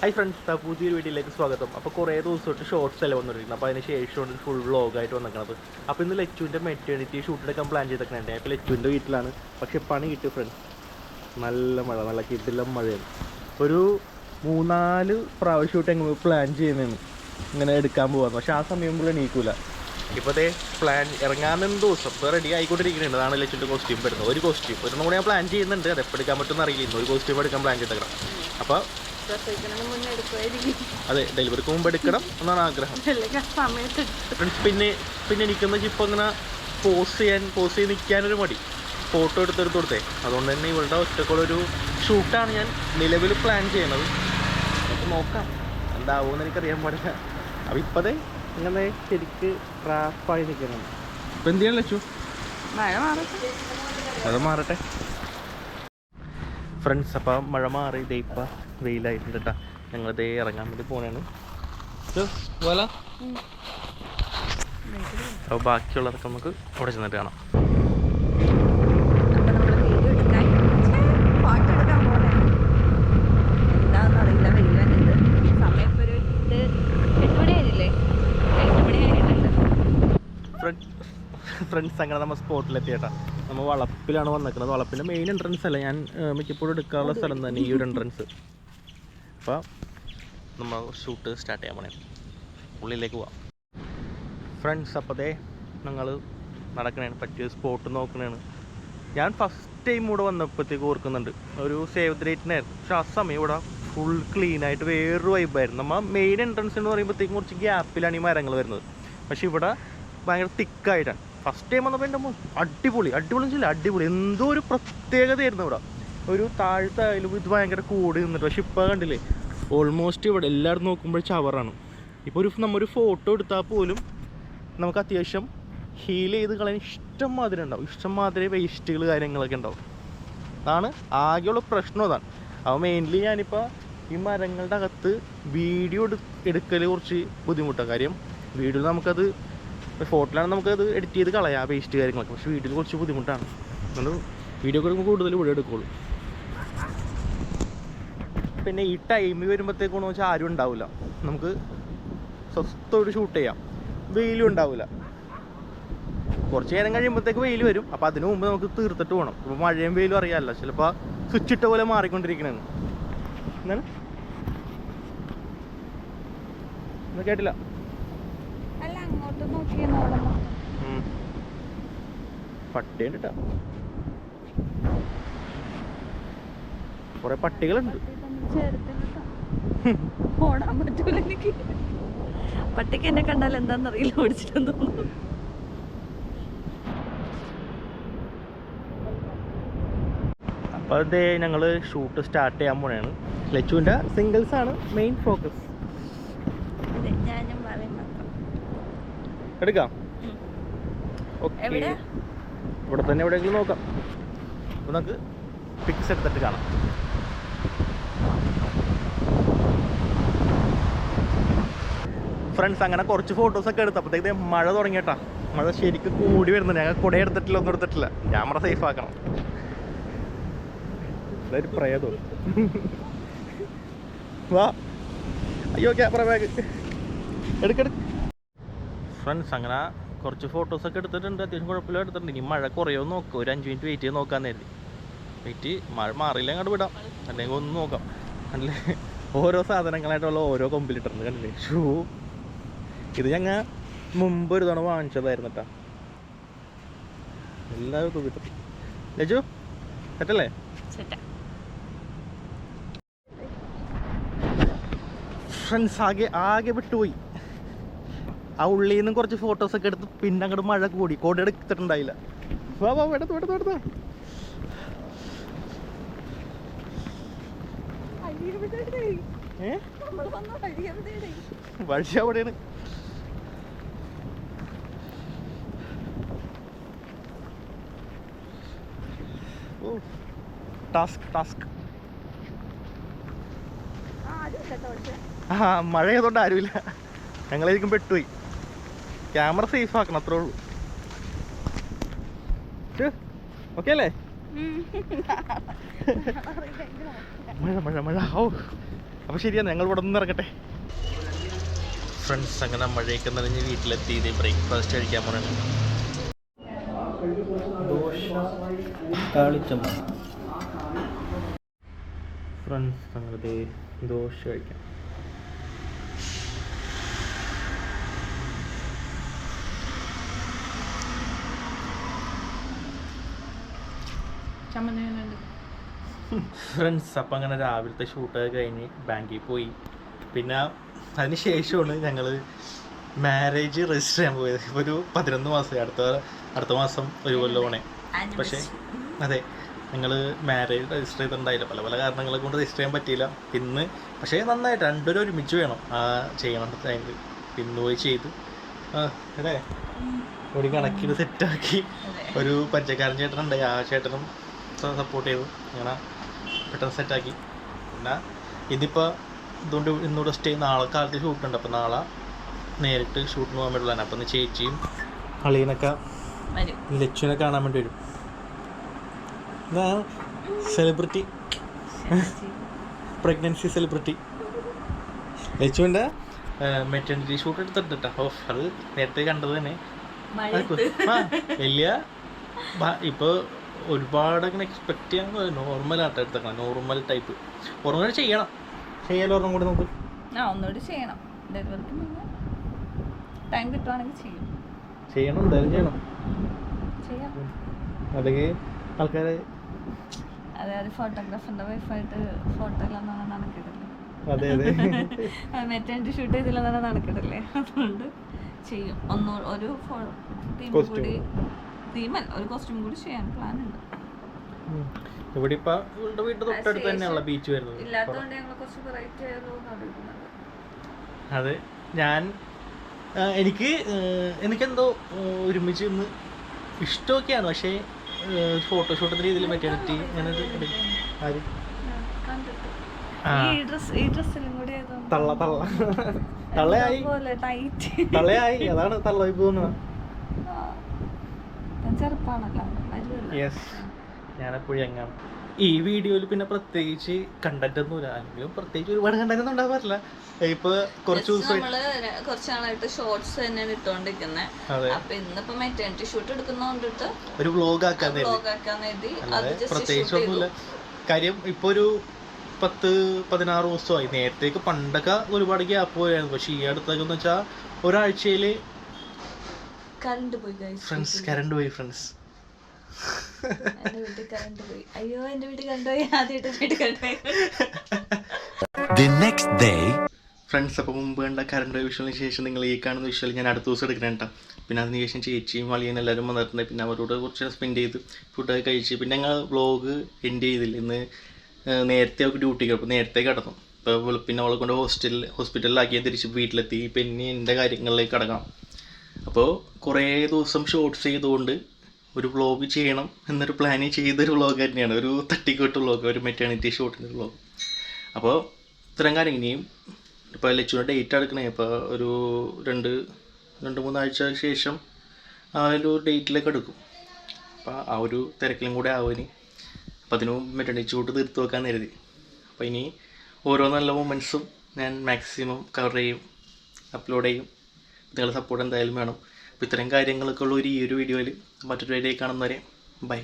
Hi friends പുതിയൊരു വീഡിയോയിലേക്ക് സ്വാഗതം. അപ്പോൾ കുറേ ദിവസമായിട്ട് ഷോർട്സ് അല്ലേ വന്നിരിക്കുന്നത് അപ്പോൾ അതിന് ശേഷമാണ് ഫുൾ വ്ളോഗായിട്ട് വന്നിരിക്കുന്നത് അപ്പോൾ ഇന്ന് ലച്ചുവിന്റെ മെറ്റേണിറ്റി ഷൂട്ട് എടുക്കാൻ പ്ലാൻ ചെയ്തിട്ടുണ്ട് അപ്പോൾ ലച്ചുവിന്റെ വീട്ടിലാണ്. പക്ഷേ പണി കിട്ടി ഫ്രണ്ട്സ് നല്ല മഴ നല്ല കിട്ടില്ല മഴയാണ്. ഒരു മൂന്നാൽ പ്രാവശ്യമായിട്ട് എങ്ങനെ പ്ലാൻ ചെയ്യുന്നതാണ്. ഇങ്ങനെ എടുക്കാൻ പോകാൻ പക്ഷേ ആ സമയം പോലും എണീക്കൂല. ഇപ്പോൾ ദേ പ്ലാൻ ഇറങ്ങാൻ ദിവസം. ഇപ്പോൾ റെഡി ആയിക്കൊണ്ടിരിക്കുന്നുണ്ട് അതാണ് ലച്ചുവിന്റെ കോസ്റ്റ്യൂം വരുന്നത്. ഒരു കോസ്റ്റ്യൂം ഒരു കൂടെ ഞാൻ പ്ലാൻ ചെയ്യുന്നുണ്ട്. അത് എപ്പോൾ എടുക്കാൻ പറ്റുമെന്ന് അറിയില്ല. ഒരു കോസ്റ്റ്യൂം എടുക്കാൻ പ്ലാൻ ചെയ്തേക്കണം. അപ്പോൾ അതെ ഡെലിവറിക്ക് മുമ്പ് എടുക്കണം എന്നാണ് ആഗ്രഹം. പിന്നെ പിന്നെ എനിക്കെന്ന് വെച്ചാൽ ഇപ്പോൾ ഇങ്ങനെ പോസ് ചെയ്യാൻ പോസ് ചെയ്ത് നിൽക്കാനൊരു മടി. ഫോട്ടോ എടുത്തെടുത്ത് കൊടുത്തേ. അതുകൊണ്ട് തന്നെ ഇവളുടെ ഒറ്റക്കുള്ളൊരു ഷൂട്ടാണ് ഞാൻ നിലവിൽ പ്ലാൻ ചെയ്യണത്. നമുക്ക് നോക്കാം. എന്താവുമെന്ന് എനിക്കറിയാൻ പാടില്ല. അപ്പം ഇപ്പതേ ഇങ്ങനെ ശരിക്ക് ട്രാപ്പായി നിൽക്കുന്നുണ്ട് ഇപ്പം എന്ത് ചെയ്യാൻ ലച്ചു? മഴ മാറട്ടെ. അത് മാറട്ടെ. ഫ്രണ്ട്സ് അപ്പം മഴ മാറി. ദൈപ്പ ഇപ്പം വെയിലായിട്ടുണ്ട് കേട്ടോ ദേ ഇറങ്ങാൻ വേണ്ടി പോണേണ്. അപ്പോൾ ബാക്കിയുള്ളതൊക്കെ നമുക്ക് അവിടെ ചെന്നിട്ട് കാണാം. ഫ്രണ്ട്സ് അങ്ങനെ നമ്മൾ സ്പോട്ടിലെത്തി കേട്ടോ നമ്മൾ വളപ്പിലാണ് വന്നിരിക്കുന്നത് വളപ്പിന്റെ മെയിൻ എൻട്രൻസ് അല്ല? ഞാൻ മിക്കപ്പോഴും എടുക്കാനുള്ള സ്ഥലം തന്നെ ഈ ഒരു എൻട്രൻസ് അപ്പോൾ നമ്മൾ ഷൂട്ട് സ്റ്റാർട്ട് ചെയ്യാൻ പോണേ. ഉള്ളിലേക്ക് പോവാം. ഫ്രണ്ട്സ് അപ്പോഴേ ഞങ്ങൾ നടക്കണേ പറ്റിയ സ്പോട്ട് നോക്കണേണ്. ഞാൻ ഫസ്റ്റ് ടൈം ഇവിടെ വന്നപ്പോഴത്തേക്ക് ഓർക്കുന്നുണ്ട്. ഒരു സേവ് ദ ഡേറ്റിനായിരുന്നു പക്ഷെ ആ സമയം ഇവിടെ ഫുൾ ക്ലീൻ ആയിട്ട് വേറൊരു വൈബായിരുന്നു നമ്മൾ മെയിൻ എൻട്രൻസ് എന്ന് പറയുമ്പോഴത്തേക്കും കുറച്ച് ഗ്യാപ്പിലാണ് ഈ മരങ്ങൾ വരുന്നത്. പക്ഷെ ഇവിടെ ഭയങ്കര തിക്കായിട്ടാണ് ഫസ്റ്റ് ടൈം വന്നപ്പോൾ എന്റെ അടിപൊളി. അടിപൊളി വെച്ചാൽ അടിപൊളി. എന്തോ ഒരു പ്രത്യേകതയായിരുന്നു ഇവിടെ. ഒരു താഴ്ത്തായാലും ഇത് ഭയങ്കര കൂടി നിന്നിട്ട്. പക്ഷെ ഇപ്പോൾ കണ്ടില്ലേ? ഓൾമോസ്റ്റ് ഇവിടെ എല്ലാവരും നോക്കുമ്പോൾ ചവറാണ്. ഇപ്പോൾ ഒരു നമ്മൊരു ഫോട്ടോ എടുത്താൽ പോലും നമുക്ക് അത്യാവശ്യം ഹീൽ ചെയ്ത് കളയാൻ ഇഷ്ടം മാതിരി ഉണ്ടാവും. ഇഷ്ടം മാതിരി വേസ്റ്റുകൾ കാര്യങ്ങളൊക്കെ ഉണ്ടാവും. അതാണ് ആകെയുള്ള പ്രശ്നം അതാണ്. അപ്പോൾ മെയിൻലി ഞാനിപ്പോൾ ഈ മരങ്ങളുടെ അകത്ത് വീഡിയോ എടു എടുക്കൽ കുറച്ച് ബുദ്ധിമുട്ടാണ് കാര്യം വീഡിയോയിൽ നമുക്കത് ഫോട്ടോയിലാണ് നമുക്കത് എഡിറ്റ് ചെയ്ത് കളയാം വേസ്റ്റ് കാര്യങ്ങളൊക്കെ. പക്ഷേ വീഡിയോയിൽ കുറച്ച് ബുദ്ധിമുട്ടാണ്. അതുകൊണ്ട് വീഡിയോ കൂടുതൽ ഇവിടെ എടുക്കുള്ളൂ. പിന്നെ ഈ ടൈമിൽ വരുമ്പോഴത്തേക്കൊന്ന് വെച്ചാൽ ആരും ഉണ്ടാവില്ല നമുക്ക് സ്വസ്ഥമായിട്ട് ഷൂട്ട് ചെയ്യാം. വെയിലും ഉണ്ടാവില്ല കുറച്ച് നേരം കഴിയുമ്പോഴത്തേക്ക് വെയിൽ വരും. അപ്പോൾ അതിനു മുമ്പ് നമുക്ക് തീർത്തിട്ട് പോകണം ഇപ്പോൾ മഴയും വെയിലും അറിയാമല്ലോ ചിലപ്പോൾ സ്വിച്ച് ഇട്ട പോലെ മാറിക്കൊണ്ടിരിക്കണെന്ന്. എന്താണ്? ഒന്നും കേട്ടില്ല. പട്ടിയുണ്ട് കേട്ടോ കുറെ പട്ടികളുണ്ട്. ഓടാൻ പറ്റൂല എനിക്ക്. പട്ടിക്ക് എന്നെ കണ്ടാൽ എന്താന്നറിയില്ല ഓടിച്ചിട്ടെന്ന് തോന്നുന്നു അപ്പോൾ അതേ ഞങ്ങൾ ഷൂട്ട് സ്റ്റാർട്ട് ചെയ്യാൻ പോണെയാണ് ലച്ചുവിന്റെ സിംഗിൾസ് ആണ് മെയിൻ ഫോക്കസ് എടുക്കാം. ഓക്കെ? ഇവിടെ തന്നെ എവിടെയെങ്കിലും നോക്കാം. അപ്പോൾ നമുക്ക് പിക്സ് എടുത്തിട്ട് കാണാം. ഫ്രണ്ട്സ് അങ്ങനെ കുറച്ച് ഫോട്ടോസൊക്കെ എടുത്തു. അപ്പോഴത്തേക്ക് മഴ തുടങ്ങിയിട്ടാ. മഴ ശരിക്കും കൂടി വരുന്നുണ്ട്. ഞങ്ങൾ കുട എടുത്തിട്ടില്ല ഒന്നും എടുത്തിട്ടില്ല. ക്യാമറ സേഫ് ആക്കണം. പ്രേതോ. വാ. അയ്യോ ക്യാമറ ബാഗ് എടുക്കെടുക്ക് ഫ്രണ്ട്സ് അങ്ങനെ കുറച്ച് ഫോട്ടോസൊക്കെ എടുത്തിട്ടുണ്ട്. അത്യാവശ്യം കുഴപ്പമില്ല എടുത്തിട്ടുണ്ട്. ഇനി മഴ കുറയോ നോക്കുക ഒരു അഞ്ച് മിനിറ്റ് വെയിറ്റ് ചെയ്ത് നോക്കാൻ നേരത്തെ വെയിറ്റ് മഴ മാറിയില്ല അങ്ങോട്ട് വിടാം. അല്ലെങ്കിൽ ഒന്ന് നോക്കാം. കണ്ടില്ലേ? ഓരോ സാധനങ്ങളായിട്ടുള്ള ഓരോ കൊമ്പിലിട്ടുണ്ട് കണ്ടില്ലേ? ഷൂ. ഇത് ഞങ്ങൾ മുമ്പ് ഒരു തവണ വാങ്ങിച്ചതായിരുന്നു കേട്ടോ എല്ലാവരും തൂക്കിട്ടു ലജു സെറ്റല്ലേ ഫ്രണ്ട്സ് ആകെ ആകെ വിട്ടുപോയി. ആ ഉള്ളിൽ നിന്നും കുറച്ച് ഫോട്ടോസ് ഒക്കെ എടുത്ത് പിന്നെ അങ്ങോട്ട് മഴ കൂടി. കോടി എടുത്തിട്ടുണ്ടായില്ല. വാ വാ എടുത്തു എടുത്തു എടുത്തു. വഴി അവിടെയാണ് ഓ ടാസ്ക് ടാസ്ക്. ആ മഴ ആയതുകൊണ്ട് ആരുമില്ല ഞങ്ങളായിരിക്കും പെട്ടുപോയി ക്യാമറ സേഫ് ആക്കണം അത്രേ ഉള്ളൂ. ഓക്കെ അല്ലേ? മഴ മഴ മഴ. ഓ അപ്പോൾ ശരിയാ ഞങ്ങൾ ഇവിടെ നിന്ന് ഇറങ്ങട്ടെ. ഫ്രണ്ട്സ് അങ്ങനെ മഴയൊക്കെ നനഞ്ഞ് വീട്ടിലെത്തി. ബ്രേക്ക്ഫാസ്റ്റ് കഴിക്കാൻ പോകണം ഫ്രണ്ട്സ് അങ്ങനെ ദോശ കഴിക്കാം. ചമ്മന്തി ഫ്രണ്ട്സ് അപ്പം അങ്ങനെ രാവിലത്തെ ഷൂട്ടൊക്കെ കഴിഞ്ഞ് ബാങ്കിൽ പോയി. പിന്നെ അതിന് ശേഷമാണ് ഞങ്ങൾ മാരേജ് രജിസ്റ്റർ ചെയ്യാൻ പോയത്. ഒരു പതിനൊന്ന് മാസം അടുത്ത അടുത്ത മാസം ഒരു കൊല്ലമാണ് പക്ഷേ അതെ നിങ്ങൾ മാരേജ് രജിസ്റ്റർ ചെയ്തിട്ടുണ്ടായില്ല. പല പല കാരണങ്ങളെ കൊണ്ട് രജിസ്റ്റർ ചെയ്യാൻ പറ്റിയില്ല. ഇന്ന് പക്ഷേ നന്നായിട്ട് രണ്ടുപേരും ഒരുമിച്ച് വേണം ആ ചെയ്യണം ടൈമിൽ ഇന്ന് പോയി ചെയ്ത് അതെ അല്ലേ? ഒരു കണക്കിന് സെറ്റാക്കി ഒരു പഞ്ചക്കാരൻ ചേട്ടനുണ്ടായി ആ ചേട്ടനും സപ്പോർട്ട് ചെയ്തു. അങ്ങനെ പെട്ടെന്ന് സെറ്റാക്കി പിന്നെ ഇതിപ്പോൾ ഇതുകൊണ്ട് ഇന്നുകൂടെ സ്റ്റേ നാളെ കാലത്ത് ഷൂട്ടുണ്ട് അപ്പോൾ നാളെ നേരിട്ട് ഷൂട്ടിന് പോകാൻ പറ്റുള്ളതാണ് അപ്പം ചേച്ചിയും അളിയനൊക്കെ വരും. ലച്ചുവിനെ കാണാൻ വേണ്ടി വരും. സെലിബ്രിറ്റി പ്രഗ്നൻസി സെലിബ്രിറ്റി ലച്ചുവിന്റെ മെറ്റേണിറ്റി ഷൂട്ട് എടുത്തിട്ടുണ്ട് കേട്ടോ അത് നേരത്തെ കണ്ടത് തന്നെ. വലിയ ഇപ്പോൾ ഒരുപാട് അങ്ങനെ എക്സ്പെക്ട് ചെയ്യാൻ നോർമൽ ആട്ടോ എടുത്തേക്കണം. നോർമൽ ടൈപ്പ് ഒരെണ്ണം ചെയ്യണം. ചെയ്യാലോ ഒരെണ്ണം കൂടി നമുക്ക് ആ ഒന്നുകൂടി ചെയ്യണം. ഡെലിവറിക്ക് മുന്നേ ടൈം കിട്ടുവാണെങ്കിൽ ചെയ്യും. ചെയ്യണം എന്തായാലും ചെയ്യണം. ചെയ്യാം. അല്ലെങ്കിൽ ആൾക്കാരെ അതായത് ഫോട്ടോഗ്രാഫറിന്റെ വൈഫായിട്ട് ഫോട്ടോ എല്ലാം നടക്കിടല്ലേ അതെ അതെ. മെറ്റേണിറ്റി ഷൂട്ട് ചെയ്തില്ലെന്നാണ് നടക്കിടല്ലേ അതുകൊണ്ട് ചെയ്യും. ഒന്നോ ഒരു. കൂടി തീമല്ല ഒരു കോസ്റ്റ്യൂം കൂടി ചെയ്യാൻ പ്ലാൻ ഉണ്ട്. ഇവിടെ ഇപ്പൊ ഇവളുടെ വീട് തൊട്ടടുത്ത് തന്നെയുള്ള ബീച്ച് വരുന്നത്. ഇല്ലാത്തതുകൊണ്ട് ഞങ്ങൾ കുറച്ച് വെറൈറ്റി എന്ന് നടക്കുന്നത് അതെ ഞാൻ എനിക്ക് എനിക്കെന്തോ ഒരുമിച്ച് ഇന്ന് ഇഷ്ടമൊക്കെയാണ്. പക്ഷേ ഫോട്ടോഷൂട്ടിന്റെ രീതിയിൽ മെറ്റേണിറ്റി ആര്? കൂടി തള്ള തള്ള. തള്ളയായി. പോലെ ടൈറ്റ് തള്ളയായി. അതാണ് തള്ള ഇപ്പൊ തോന്നുന്നത് ഞാനെപ്പോഴും എങ്ങാണ് ഈ വീഡിയോയിൽ പിന്നെ പ്രത്യേകിച്ച് കണ്ടന്റ് ഒന്നുമില്ല അല്ലെങ്കിലും പ്രത്യേകിച്ച് ഒരുപാട് കണ്ടന്റ് ഒന്നും ഉണ്ടാവാറില്ല. ഇപ്പൊ കുറച്ച് നമ്മൾ കുറച്ച് നാളായിട്ട് ഷോർട്സ് തന്നെയാണ് ഇട്ടോണ്ടിരിക്കുന്നത് അപ്പൊ ഇന്നിപ്പോ മെറ്റേണിറ്റി ഷൂട്ട് എടുക്കുന്നോണ്ടിട്ട് ഒരു വ്ലോഗ് ആക്കാൻ എഴുതി പ്രത്യേകിച്ച് ഒന്നുമില്ല കാര്യം ഇപ്പൊ ഒരു പത്ത് പതിനാറ് ദിവസമായി. നേരത്തേക്ക് പണ്ടൊക്കെ ഒരുപാട് ഗ്യാപ്പ് പോയായിരുന്നു. പക്ഷെ ഈ അടുത്തൊക്കെ എന്ന് വെച്ചാൽ ഒരാഴ്ചയിൽ കറണ്ട് പോയി ഫ്രണ്ട്സ് കറണ്ട് പോയി ഫ്രണ്ട്സ് എന്റെ വീട്ടിൽ കറണ്ട് പോയി അയ്യോ എന്റെ വീട്ടിൽ ആദ്യമായിട്ട് പോയി The next ഫ്രണ്ട്സ് അപ്പോൾ മുമ്പ് കണ്ട കറണ്ട് വിഷ്വലിന് ശേഷം നിങ്ങൾ ഈ കാണുന്ന വിഷ്വൽ ഞാൻ അടുത്ത ദിവസം എടുക്കണം കേട്ടോ പിന്നെ അതിന് ശേഷം ചേച്ചിയും വളിയും എല്ലാവരും വന്നിട്ടുണ്ട്. പിന്നെ അവരോട് കുറച്ച് സ്പെൻഡ് ചെയ്ത് ഫുഡൊക്കെ കഴിച്ച്. പിന്നെ ഞങ്ങൾ വ്ളോഗ് എൻഡ് ചെയ്തില്ല. ഇന്ന് നേരത്തെ അവൾക്ക് ഡ്യൂട്ടിക്ക് അപ്പോൾ നേരത്തെ കിടന്നു. ഇപ്പോൾ വെളുപ്പിനെ അവളെ കൊണ്ട് ഹോസ്റ്റലിൽ ഹോസ്പിറ്റലിലാക്കി തിരിച്ച് വീട്ടിലെത്തി. പിന്നെ എന്റെ കാര്യങ്ങളിലേക്ക് കിടക്കണം അപ്പോൾ കുറേ ദിവസം ഷോർട്ട്സ് ചെയ്തുകൊണ്ട് ഒരു വ്ളോഗ് ചെയ്യണം എന്നൊരു പ്ലാൻ ചെയ്തൊരു വ്ളോഗ് തന്നെയാണ്. ഒരു തട്ടിക്കോട്ട് വ്ളോഗ് ഒരു മെറ്റേണിറ്റി ഷോട്ടിന്റെ വ്ളോഗ് അപ്പോൾ ഇത്തരം കാര്യം ഇനിയും ഇപ്പോൾ ലച്ചുവിന്റെ ഡേറ്റ് എടുക്കണേ. ഇപ്പോൾ ഒരു രണ്ട് രണ്ട് മൂന്നാഴ്ച ശേഷം ആ ഒരു ഡേറ്റിലേക്ക് എടുക്കും. അപ്പോൾ ആ ഒരു തിരക്കിലും കൂടെ ആവുനി അപ്പോൾ അതിന് മെറ്റേണിറ്റി ഷൂട്ട് തീർത്ത് വെക്കാൻ കരുതി. അപ്പോൾ ഇനി ഓരോ നല്ല മൊമെന്റ്സും ഞാൻ മാക്സിമം കവർ ചെയ്യും അപ്ലോഡ് ചെയ്യും. നിങ്ങളുടെ സപ്പോർട്ട് എന്തായാലും വേണം. അപ്പോൾ ഇത്തരം കാര്യങ്ങളൊക്കെ ഉള്ള ഒരു ഈ ഒരു വീഡിയോയിൽ മറ്റൊരു വീഡിയോയിൽ കാണുന്നവരെ ബൈ